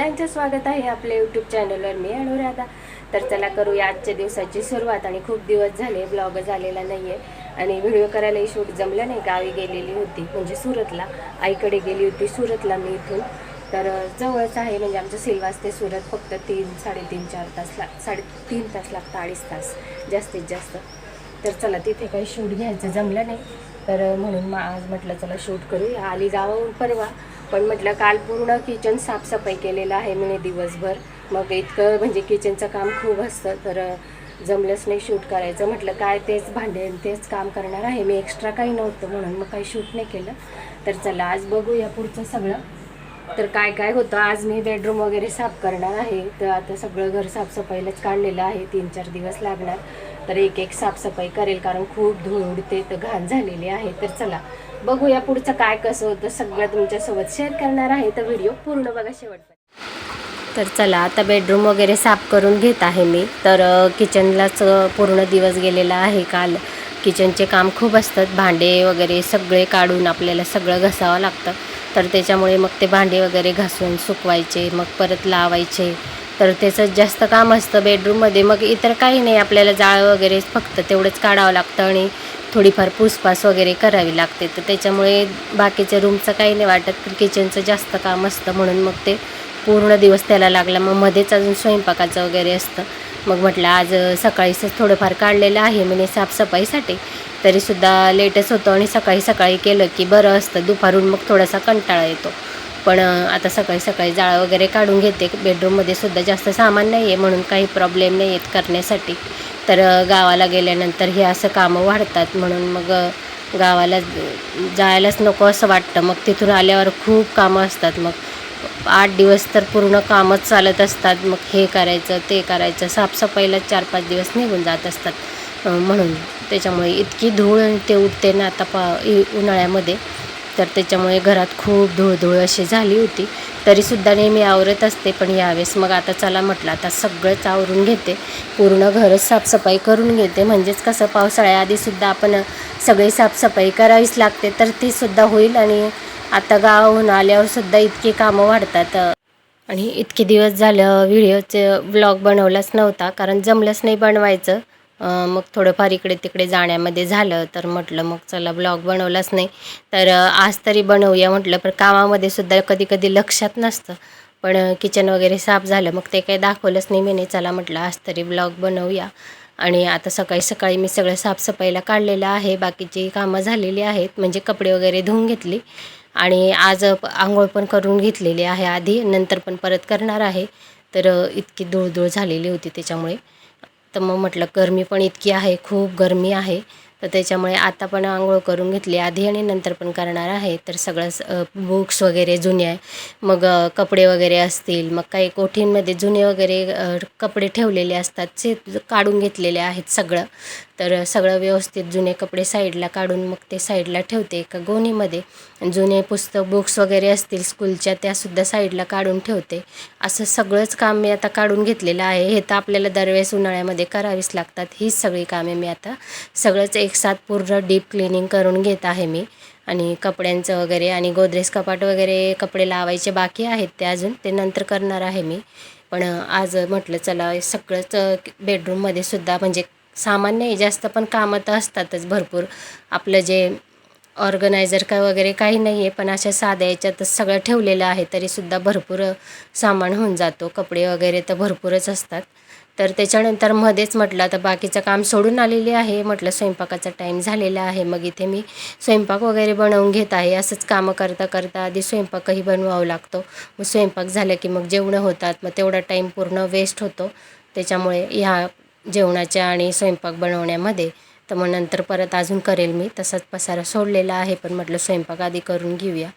सगळ्यांचं स्वागत आहे आपल्या यूट्यूब चॅनलवर मी अनुराधा. तर चला करूया आजच्या दिवसाची सुरुवात. आणि खूप दिवस झाले ब्लॉग झालेला नाही आहे आणि व्हिडिओ करायलाही शूट जमलं नाही. गावी गेलेली होती म्हणजे सुरतला. आईकडे गेली होती सुरतला मी इथून. तर जवळच आहे म्हणजे आमचं सिलवास ते सुरत. फक्त तीन साडेतीन चार तास लाग साडेतीन तास लागतं अडीच तास. जास्तीत जास्त. तर चला तिथे काही शूट घ्यायचं जमलं नाही. तर म्हणून मग आज म्हटलं चला शूट करूया. आली गावाहून परवा. पण म्हटलं काल पूर्ण किचन साफसफाई केलेलं आहे मी दिवसभर. मग इतकं म्हणजे किचनचं काम खूप असतं तर जमलंच नाही शूट करायचं. म्हटलं काय तेच भांडे तेच काम करणार आहे. मी एक्स्ट्रा काही नव्हतं म्हणून मग काही शूट नाही केलं. तर चला आज बघूया पुढचं सगळं. तर काय काय होतं? आज मी बेडरूम वगैरे साफ करणार आहे. तर आता सगळं घर साफसफाईलाच काढलेलं आहे. तीन चार दिवस लागणार. तर एक एक साफसफाई करेल कारण खूप धूळ उडते तर घाण झालेली आहे. तर चला बघूया पुढचं काय कसं होतं. सगळं तुमच्यासोबत शेअर करणार आहे. तर व्हिडिओ पूर्ण बघा शेवटपर्यंत. तर चला आता बेडरूम वगैरे साफ करून घेत आहे मी. तर किचनलाच पूर्ण दिवस गेलेला आहे काल. किचनचे काम खूप असतात. भांडे वगैरे सगळे काढून आपल्याला सगळं घसावं लागतं. तर त्याच्यामुळे मग ते भांडे वगैरे घासून सुकवायचे मग परत लावायचे. तर त्याचं जास्त काम असतं बेडरूममध्ये मग इतर काही नाही. आपल्याला जाळं वगैरे फक्त तेवढंच काढावं लागतं आणि थोडीफार पुसपास वगैरे करावी लागते. तर त्याच्यामुळे बाकीच्या रूमचं काही नाही वाटत पण किचनचं जास्त काम असतं म्हणून मग ते पूर्ण दिवस त्याला लागला. मग मध्येच अजून स्वयंपाकाचं वगैरे असतं. मग म्हटलं आज सकाळीच थोडंफार काढलेलं आहे म्हणजे साफसफाईसाठी. तरीसुद्धा लेटच होतं आणि सकाळी सकाळी केलं की बरं असतं. दुपारून मग थोडासा कंटाळा येतो. पण आता सकाळी सकाळी जाळं वगैरे काढून घेते. बेडरूममध्ये सुद्धा जास्त सामान नाही आहे म्हणून काही प्रॉब्लेम नाही आहेत करण्यासाठी. तर गावाला गेल्यानंतर हे असं कामं वाढतात म्हणून मग गावाला जायलाच नको असं वाटतं. मग तिथून आल्यावर खूप कामं असतात. मग आठ दिवस तर पूर्ण कामच चालत असतात. मग हे करायचं ते करायचं साफसफाईला चार पाच दिवस निघून जात असतात. म्हणून त्याच्यामुळे इतकी धूळ ते उठते ना आता पा उन्हाळ्यामध्ये. तर त्याच्यामुळे घरात खूप धूळ धूळ अशी झाली होती. तरीसुद्धा नेहमी आवरत असते पण यावेळेस मग आता चला म्हटलं आता सगळंच आवरून घेते. पूर्ण घरच साफसफाई करून घेते. म्हणजेच कसं पावसाळ्याआधीसुद्धा आपण सगळी साफसफाई करावीच लागते तर तीसुद्धा होईल आणि आता गावाहून आल्यावर सुद्धा इतकी कामं वाढतात. आणि इतके दिवस झालं व्हिडिओचे ब्लॉग बनवलाच नव्हता कारण जमलंच नाही बनवायचं. मग थोडंफार इकडे तिकडे जाण्यामध्ये झालं तर म्हटलं मग चला ब्लॉग बनवलाच नाही. तर आज तरी बनवूया म्हटलं पण कामामध्ये सुद्धा कधी कधी लक्षात नसतं. पण किचन वगैरे साफ झालं मग ते काही दाखवलंच नाही मी नाही चला म्हटलं आज तरी ब्लॉग बनवूया. आणि आता सकाळी सकाळी मी सगळं साफसफाईला काढलेलं आहे बाकीची कामं झालेली आहेत म्हणजे कपडे वगैरे धुवून घेतली. आणि आज आंघोळ पण करून घेतलेली आहे आधी नंतर पण परत करणार आहे. तर इतकी धूळधूळ झालेली होती त्याच्यामुळे. तर मग म्हटलं गरमी पण इतकी आहे खूप गरमी आहे. तर त्याच्यामुळे आता पण आंघोळ करून घेतली. आधी आणि नंतर पण करणार आहे. तर सगळं बुक्स वगैरे जुने आहे. मग कपडे वगैरे असतील. मग काही कोठींमध्ये जुने वगैरे कपडे ठेवलेले असतात. ते काढून घेतलेले आहेत सगळं. तर सगळं व्यवस्थित जुने कपडे साईडला काढून मग ते साईडला ठेवते. एका गोणीमध्ये. जुने पुस्तक बुक्स वगैरे असतील स्कूलच्या त्यासुद्धा साईडला काढून ठेवते. असं सगळंच काम मी आता काढून घेतलेलं आहे. हे तर आपल्याला दरवेळेस उन्हाळ्यामध्ये करावीच लागतात. हीच सगळी कामे मी आता सगळंच एक साथ पूर्ण डीप क्लिनिंग करून घेत आहे मी. आणि कपड्यांचं वगैरे आणि गोदरेज कपाट वगैरे कपडे लावायचे बाकी आहेत ते अजून. ते नंतर करणार आहे मी. पण आज म्हटलं चला सगळंच बेडरूममध्ये सुद्धा म्हणजे सामान्य जास्त पण कामं तर असतातच भरपूर. आपलं जे ऑर्गनायझर काय वगैरे काही नाही आहे पण अशा साध्या याच्यातच सगळं ठेवलेलं आहे तरीसुद्धा भरपूर सामान होऊन जातो. कपडे वगैरे तर भरपूरच असतात. तर त्याच्यानंतर मध्येच म्हटलं आता बाकीचं काम सोडून आलेली आहे. म्हटलं स्वयंपाकाचा टाईम झालेला आहे. मग इथे मी स्वयंपाक वगैरे बनवून घेत आहे. असंच कामं करता करता आधी स्वयंपाकही बनवावं लागतो. मग स्वयंपाक झालं की मग जेवणं होतात. मग तेवढा टाईम पूर्ण वेस्ट होतो. त्याच्यामुळे ह्या जेवणाच्या आणि स्वयंपाक बनवण्यामध्ये तर मग नंतर परत अजून करेल मी. तसाच पसारा सोडलेला आहे पण म्हटलं स्वयंपाक आधी करून घेऊया.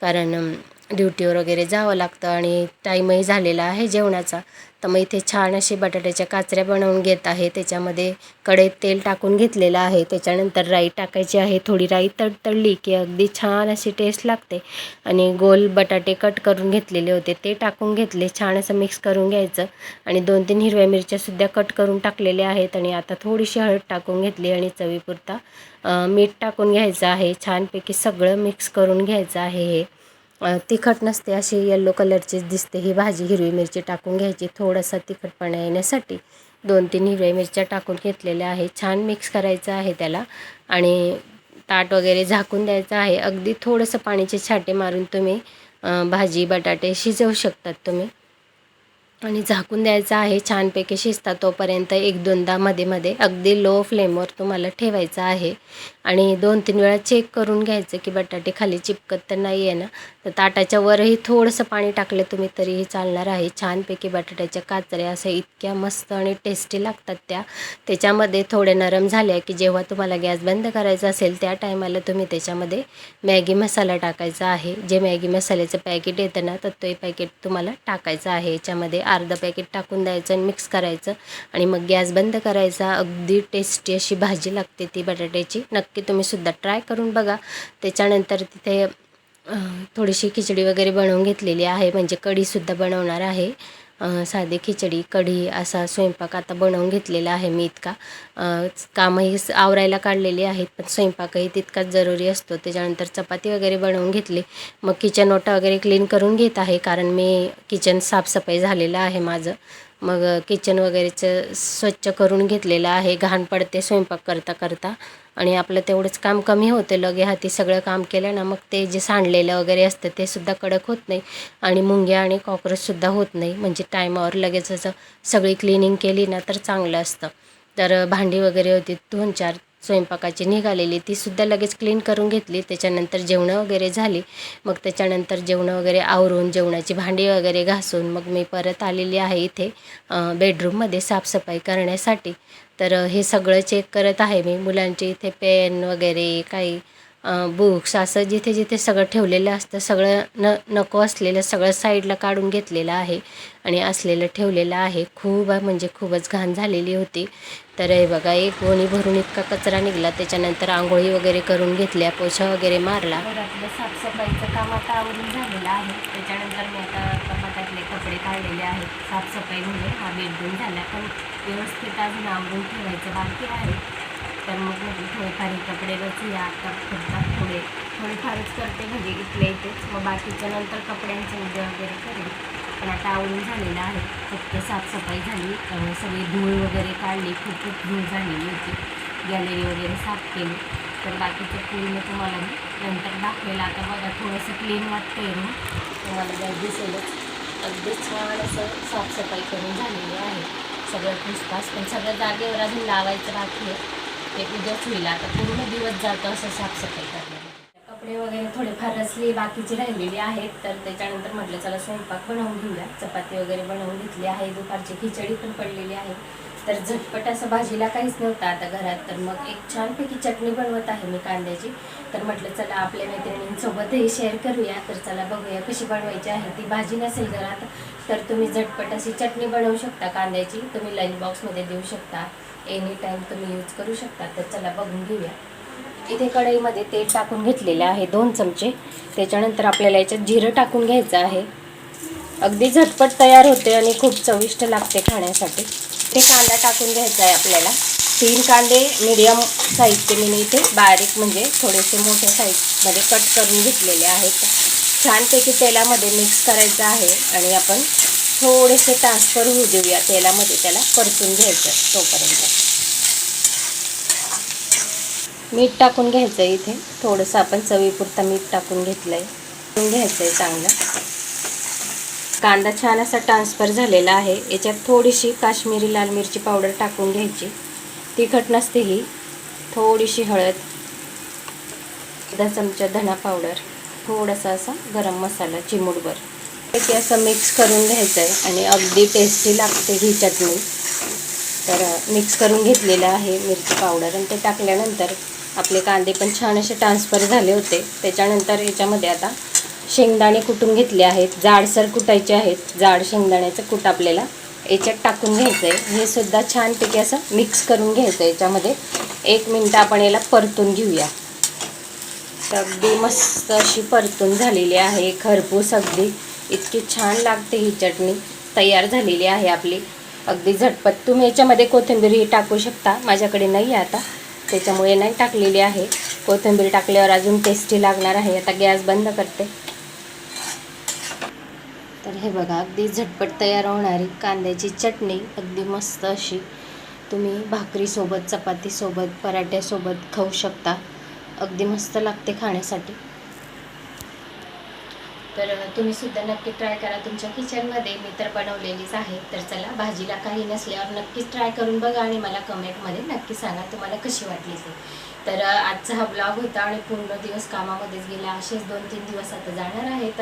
कारण ड्युटीवर वगैरे जावं लागतं आणि टाईमही झालेला आहे जेवणाचा. तर मग इथे छान अशी बटाट्याच्या काचऱ्या बनवून घेत आहे. त्याच्यामध्ये कढईत तेल टाकून घेतलेलं आहे. त्याच्यानंतर राई टाकायची आहे. थोडी राई तडतडली की अगदी छान अशी टेस्ट लागते. आणि गोल बटाटे कट करून घेतलेले होते. ते टाकून घेतले. छान असं मिक्स करून घ्यायचं. आणि दोन तीन हिरव्या मिरच्यासुद्धा कट करून टाकलेल्या आहेत. आणि आता थोडीशी हळद टाकून घेतली आणि चवीपुरता मीठ टाकून घ्यायचं आहे. छानपैकी सगळं मिक्स करून घ्यायचं आहे हे. तिखट नसते अशी येल्लो कलरचीच दिसते. ही भाजी हिरवी मिरची टाकून घ्यायची. थोडासा तिखटपणा येण्यासाठी दोन तीन हिरव्या मिरच्या टाकून घेतलेल्या आहे. छान मिक्स करायचं आहे त्याला. आणि ताट वगैरे झाकून द्यायचं आहे. अगदी थोडंसं पाण्याचे छाटे मारून तुम्ही भाजी बटाटे शिजवू शकतात तुम्ही. आणि झाकून द्यायचं आहे. छानपैकी शिजतात तोपर्यंत एक दोनदा मध्ये मध्ये अगदी लो फ्लेमवर तुम्हाला ठेवायचं आहे. आणि दोन तीन वेळा चेक करून घ्यायचं की बटाटे खाली चिपकत तर नाही आहे ना. तर ताटाच्या वरही थोडंसं पाणी टाकलं तुम्ही तरीही चालणार आहे. छानपैकी बटाट्याच्या काचऱ्या असं इतक्या मस्त आणि टेस्टी लागतात त्या. त्याच्यामध्ये थोडे नरम झाल्या की जेव्हा तुम्हाला गॅस बंद करायचा असेल त्या टायमाला तुम्ही त्याच्यामध्ये मॅगी मसाला टाकायचा आहे. जे मॅगी मसाल्याचं पॅकेट येतं ना तर ते पॅकेट तुम्हाला टाकायचं आहे. याच्यामध्ये अर्धं पॅकेट टाकून द्यायचं आणि मिक्स करायचं आणि मग गॅस बंद करायचा. अगदी टेस्टी अशी भाजी लागते ती बटाट्याची. नक्की तुम्ही सुद्धा ट्राय करून बघा. त्याच्यानंतर तिथे थोडीशी खिचडी वगैरे बनवून घेतलेली आहे. म्हणजे कढीसुद्धा बनवणार आहे. साधी खिचडी कढी असा स्वयंपाक आता बनवून घेतलेला आहे मी इतका. कामही स- आवरायला काढलेली आहेत पण स्वयंपाकही तितकाच जरुरी असतो. त्याच्यानंतर चपाती वगैरे बनवून घेतली. मग किचन ओटा वगैरे क्लीन करून घेत आहे कारण मी किचन साफसफाई झालेलं आहे माझं. मग किचन वगैरेचं स्वच्छ करून घेतलेलं आहे. घाण पडते स्वयंपाक करता करता. आणि आपलं तेवढंच काम कमी होते. लगे हाती सगळं काम केलं ना मग ते जे सांडलेलं वगैरे असतं ते सुद्धा कडक होत नाही. आणि मुंग्या आणि कॉक्रोचसुद्धा होत नाही. म्हणजे टायमावर लगेच असं सगळी क्लिनिंग केली ना तर चांगलं असतं. तर भांडी वगैरे होती दोन चार स्वयंपाकाची निघालेली तीसुद्धा लगेच क्लीन करून घेतली. त्याच्यानंतर जेवणं वगैरे झाली. मग त्याच्यानंतर जेवणं वगैरे आवरून जेवणाची भांडी वगैरे घासून मग मी परत आलेली आहे इथे बेडरूममध्ये साफसफाई करण्यासाठी. तर हे सगळं चेक करत आहे मी. मुलांचे इथे पेन वगैरे काही बुक्स असं जिथे जिथे सगळं ठेवलेलं असतं सगळं न नको असलेलं सगळं साईडला काढून घेतलेलं आहे आणि असलेलं ठेवलेलं आहे. खूप म्हणजे खूपच घाण झालेली होती. तर हे बघा एक गोणी भरून इतका कचरा निघाला त्याच्यानंतर आंघोळी वगैरे करून घेतल्या पोछा वगैरे मारला. हो, घरातलं साफसफाईचं काम आता आवरून झालेलं आहे. त्याच्यानंतर मी आता कपाटातले कपडे काढलेले आहेत साफसफाई म्हणजे हा बेडरूम झाला पण व्यवस्थित अजून आवरून ठेवायचं बाकी आहे. तर मग म्हणजे थोडेफार हे कपडे रचूया आता करतात पुढे थोडेफारच करते म्हणजे इथले इथेच. मग बाकीच्या नंतर कपड्यांचे उद्या वगैरे करेल पण आता आवडून झालेलं आहे. फक्त साफसफाई झाली. सगळी धूळ वगैरे काढली. खूप खूप धूळ झालेली होती म्हणजे गॅलरी वगैरे साफ केली. तर बाकीचं पूर्ण तुम्हाला मी नंतर दाखवेल. आता बघा थोडंसं क्लीन वाटतं आहे रूम तुम्हाला जर दिसेलच. अगदी छान असं साफसफाई करून झालेली आहे. सगळं पुसपास. पण सगळं जागेवर अजून लावायचं बाकी आहे. ते उद्याच होईल. आता पूर्ण दिवस जातो असं साफसफाई करणार कपडे वगैरे थोडेफार रचले बाकीचे राहिलेले आहेत तर त्याच्यानंतर म्हटलं चला स्वयंपाक बनवून घेऊया. चपाती वगैरे बनवून घेतली आहे दुपारची खिचडी पण पडलेली आहे. तर झटपट असं भाजीला काहीच नव्हतं. आता घरात तर मग एक छानपैकी चटणी बनवत आहे मी कांद्याची. तर म्हटलं चला आपल्या मैत्रिणींसोबतही शेअर करूया. तर चला बघूया कशी बनवायची आहे ती भाजी नसेल घरात तर तुम्ही झटपट अशी चटणी बनवू शकता कांद्याची. तुम्ही लंच बॉक्समध्ये देऊ शकता. एनी टाईम तुम्ही यूज करू शकता तर चला बघून घेऊया. इथे कढईमध्ये तेल टाकून घेतलेले आहे दोन चमचे. त्याच्यानंतर आपल्याला याच्यात जिरं टाकून घ्यायचं आहे. अगदी झटपट तयार होते आणि खूप चविष्ट लागते खाण्यासाठी. ते कांदा टाकून घ्यायचा आहे आपल्याला. तीन कांदे मिडियम साईजचे मी इथे बारीक म्हणजे थोडेसे मोठ्या साईजमध्ये कट करून घेतलेले आहेत. छानपैकी तेलामध्ये मिक्स करायचं आहे आणि आपण थोडेसे ट्रान्सफर होऊ देऊया तेलामध्ये त्याला परतून घ्यायचं तोपर्यंत. मीठ टाकून घ्यायचं आहे इथे. थोडंसं आपण चवीपुरता मीठ टाकून घेतलं आहे घ्यायचं आहे चांगलं. कांदा छान असा ट्रान्सफर झालेला आहे. याच्यात थोडीशी काश्मीरी लाल मिरची पावडर टाकून घ्यायची. तिखट नसते ही थोडीशी हळद अर्धा चमचा धना पावडर थोडासा असा गरम मसाला चिमूटभर. ते असं मिक्स करून घ्यायचं आहे आणि अगदी टेस्टी लागते ही चटणी. तर मिक्स करून घेतलेलं आहे मिरची पावडर आणि ते टाकल्यानंतर आपले कांदे पण छान असे ट्रान्सफर झाले होते. त्याच्यानंतर याच्यामध्ये आता शेंगदाणे कुटून घेतले आहेत. जाडसर कुटायचे आहेत. जाड शेंगदाण्याचं कूट आपल्याला याच्यात टाकून घ्यायचं आहे हे सुद्धा छानपैकी असं मिक्स करून घ्यायचं आहे याच्यामध्ये एक मिनटं आपण याला परतून घेऊया. तर अगदी मस्त अशी परतून झालेली आहे. खरपूस अगदी इतकी छान लागते ही चटणी. तयार झालेली आहे आपली. अगदी झटपट. तुम्ही याच्यामध्ये कोथिंबीरही टाकू शकता. माझ्याकडे नाही आहे आता. त्याच्यामुळे नाही टाकलेली आहे. कोथिंबीर टाकल्यावर अजून टेस्टी लागणार आहे. आता गॅस बंद करते. तर हे बघा अगदी झटपट तयार होणारी कांद्याची चटणी. अगदी मस्त अशी. तुम्ही भाकरीसोबत चपातीसोबत पराठ्यासोबत खाऊ शकता. अगदी मस्त लागते खाण्यासाठी. तर तुम्ही सुद्धा नक्की ट्राय करा. तुमच्या किचनमध्ये मी तर बनवलेलीच आहे. तर चला भाजीला काही नसल्यावर नक्कीच ट्राय करून बघा आणि मला कमेंटमध्ये नक्की सांगा तुम्हाला कशी वाटली ते. तर आजचा हा ब्लॉग होता आणि पूर्ण दिवस कामामध्येच गेला. असेच दोन तीन दिवस आता जाणार आहेत.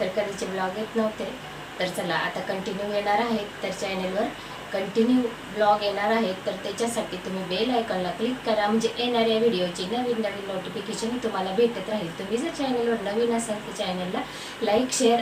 तर कधीचे ब्लॉग येत नव्हते. तर चला आता कंटिन्यू येणार आहेत तर चॅनलवर कंटिन्यू ब्लॉग येणार आहेत तर त्याच्यासाठी तुम्ही बेल आयकॉनला क्लिक करा. म्हणजे येणाऱ्या व्हिडिओची नवीन नवीन नोटिफिकेशन तुम्हाला भेटत राहील. तुम्ही जर चॅनलवर नवीन असाल तर चॅनलला लाईक शेअर